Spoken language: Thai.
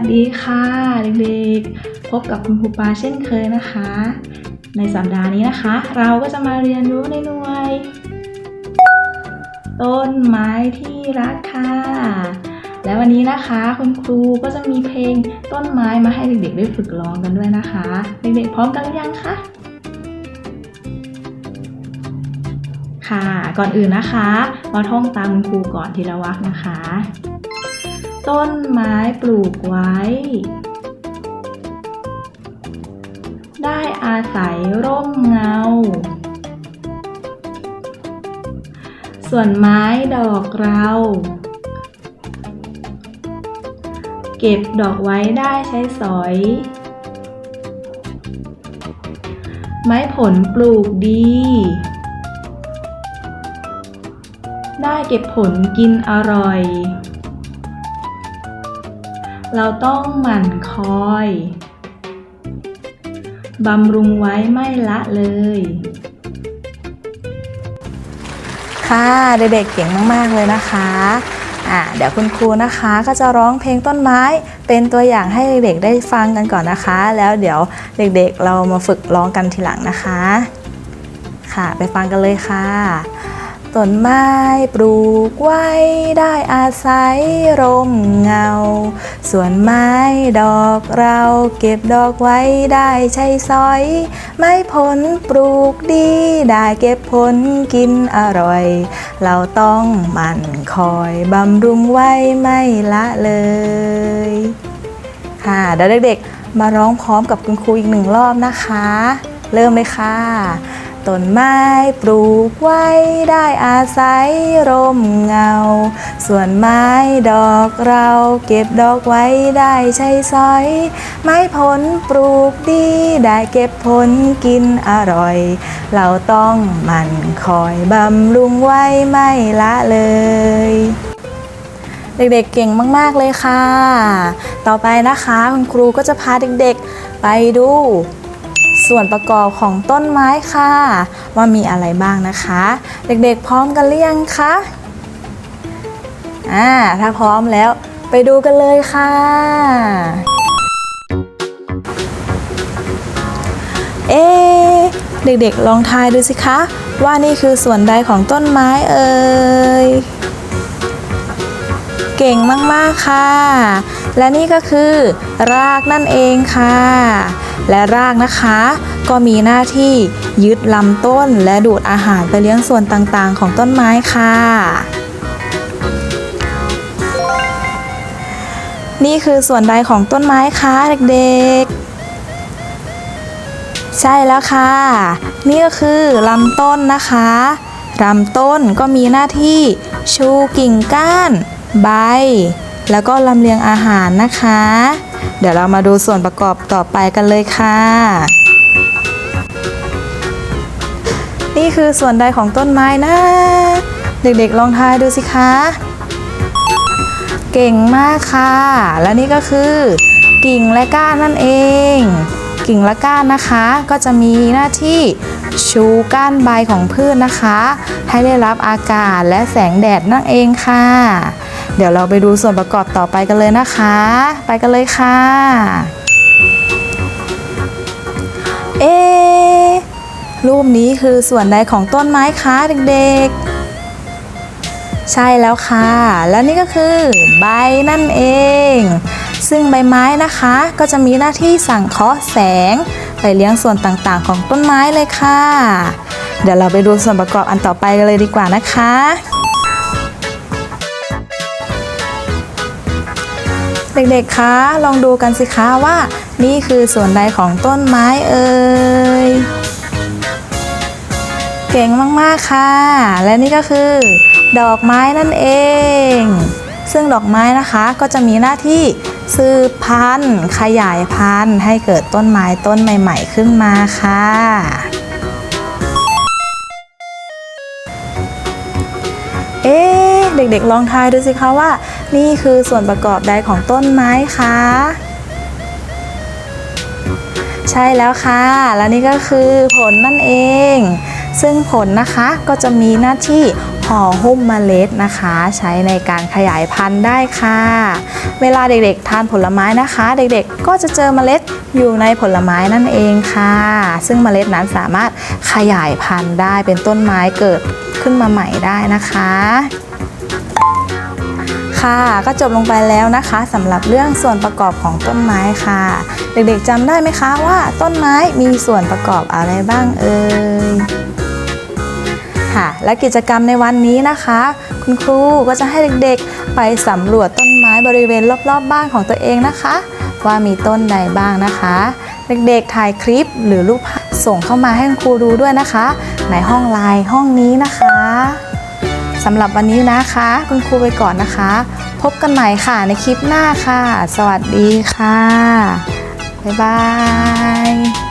วัสดีค่ะเด็กๆ พบกับคุณครูปาเช่นเคยนะคะ ในสัปดาห์นี้นะคะ เราก็จะมาเรียนรู้ในหน่วย ต้นไม้ที่รักค่ะ และวันนี้นะคะคุณครูก็จะมีเพลงต้นไม้มาให้เด็กๆได้ฝึกร้องกันด้วยนะคะ เด็กๆพร้อมกันหรือยังคะค่ะ ก่อนอื่นนะคะมาท่องตามคุณครูก่อนทีละวรรคนะคะ ต้นไม้ปลูกไว้ ได้อาศัยร่มเงา ส่วนไม้ดอกเรา เก็บดอกไว้ได้ใช้สอย ไม้ผลปลูกดี ได้เก็บผลกินอร่อย เราต้องหมั่นคอยบำรุงไว้ไม่ละเลย ค่ะเด็กๆเก่งมากๆเลยนะคะอ่าเดี๋ยวคุณครูนะคะก็จะร้องเพลงต้นไม้เป็นตัวอย่างให้เด็กๆได้ฟังกันก่อนนะคะ แล้วเดี๋ยวเด็กๆเรามาฝึกร้องกันทีหลังนะคะ ค่ะไปฟังกันเลยค่ะ ต้นไม้ปลูกไว้ได้อาศัยร่มเงา ส่วนไม้ดอกเราเก็บดอกไว้ได้ใช้สอย ไม้ผลปลูกดีได้เก็บผลกินอร่อย เราต้องมั่นคอยบำรุงไว้ไม่ละเลย ค่ะเดี๋ยวเด็กๆมาร้องพร้อมกับคุณครูอีกหนึ่งรอบนะคะ เริ่มเลยค่ะ ต้นไม้ปลูกไว้ได้อาศัยร่มเงา ส่วนไม้ดอกเราเก็บดอกไว้ได้ใช้สอย ไม้ผลปลูกดีได้เก็บผลกินอร่อย เราต้องมันคอยบำรุงไว้ไม่ละเลย เด็กๆเก่งมากๆเลยค่ะ ต่อไปนะคะคุณครูก็จะพาเด็กๆไปดู ส่วนประกอบของต้นไม้ค่ะ ว่ามีอะไรบ้างนะคะ เด็กๆพร้อมกันหรือยังคะอ่าถ้าพร้อมแล้วไปดูกันเลยค่ะ เอ๊เด็กๆลองทายดูสิคะ ว่านี่คือส่วนใดของต้นไม้เอ่ยเก่งมากๆค่ะ และนี่ก็คือรากนั่นเองค่ะ และรากนะคะ ก็มีหน้าที่ยึดลำต้นและดูดอาหารไปเลี้ยงส่วนต่างๆ ของต้นไม้ค่ะนี่คือส่วนใดของต้นไม้คะเด็กๆ ใช่แล้วค่ะ นี่ก็คือลำต้นนะคะลำต้นก็มีหน้าที่ชูกิ่งก้าน ใบ แล้วก็ลำเลียงอาหารนะคะ เดี๋ยวเรามาดูส่วนประกอบต่อไปกันเลยค่ะ นี่คือส่วนใดของต้นไม้นะ เด็กๆลองทายดูสิคะ เก่งมากค่ะ และนี่ก็คือ กิ่งและก้านนั่นเอง กิ่งและก้านนะคะ ก็จะมีหน้าที่ชูก้านใบของพืชนะคะ ให้ได้รับอากาศและแสงแดดนั่นเองค่ะ เดี๋ยวเราไปดูส่วนประกอบต่อไปกันเลยนะคะ ไปกันเลยค่ะ เอ๊ะรูปนี้คือส่วนใดของต้นไม้คะเด็กๆ ใช่แล้วค่ะ และนี่ก็คือใบนั่นเอง ซึ่งใบไม้นะคะก็จะมีหน้าที่สั่งเคาะแสง ไปเลี้ยงส่วนต่างๆ ของต้นไม้เลยค่ะ เดี๋ยวเราไปดูส่วนประกอบอันต่อไปกันเลยดีกว่านะคะ เด็กๆ คะ ลองดูกันสิคะว่า นี่คือส่วนใดของต้นไม้เอ่ย เก่งมากๆ ค่ะ และนี่ก็คือ ดอกไม้นั่นเอง ซึ่งดอกไม้นะคะก็จะมีหน้าที่สืบพันธุ์ ขยายพันธุ์ ให้เกิดต้นไม้ต้นใหม่ ๆ ขึ้นมาค่ะเอ๊ เด็กๆลองทายดูสิคะว่า นี่คือส่วนประกอบใดของต้นไม้คะใช่แล้วค่ะ และนี่ก็คือผลนั่นเอง ซึ่งผลนะคะก็จะมีหน้าที่ห่อหุ้มเมล็ดนะคะ ใช้ในการขยายพันธุ์ได้ค่ะ เวลาเด็กๆ ทานผลไม้นะคะ เด็กๆ ก็จะเจอเมล็ดอยู่ในผลไม้นั่นเองค่ะ ซึ่งเมล็ดนั้นสามารถขยายพันธุ์ได้เป็นต้นไม้เกิดขึ้นมาใหม่ได้นะคะ ค่ะ ก็จบลงไปแล้วนะคะสำหรับเรื่องส่วนประกอบของต้นไม้ค่ะ เด็กๆจำได้ไหมคะว่าต้นไม้มีส่วนประกอบอะไรบ้างเอ่ยค่ะ และกิจกรรมในวันนี้นะคะ คุณครูก็จะให้เด็กๆไปสำรวจต้นไม้บริเวณรอบๆบบ้านของตัวเองนะคะ ว่ามีต้นใดบ้างนะคะ เด็กๆถ่ายคลิปหรือรูปส่งเข้ามาให้คุณครูดูด้วยนะคะ ในห้องไลน์ห้องนี้นะคะ สำหรับวันนี้นะคะ คุณครูไปก่อนนะคะ พบกันใหม่ค่ะในคลิปหน้าค่ะ สวัสดีค่ะ บ๊ายบาย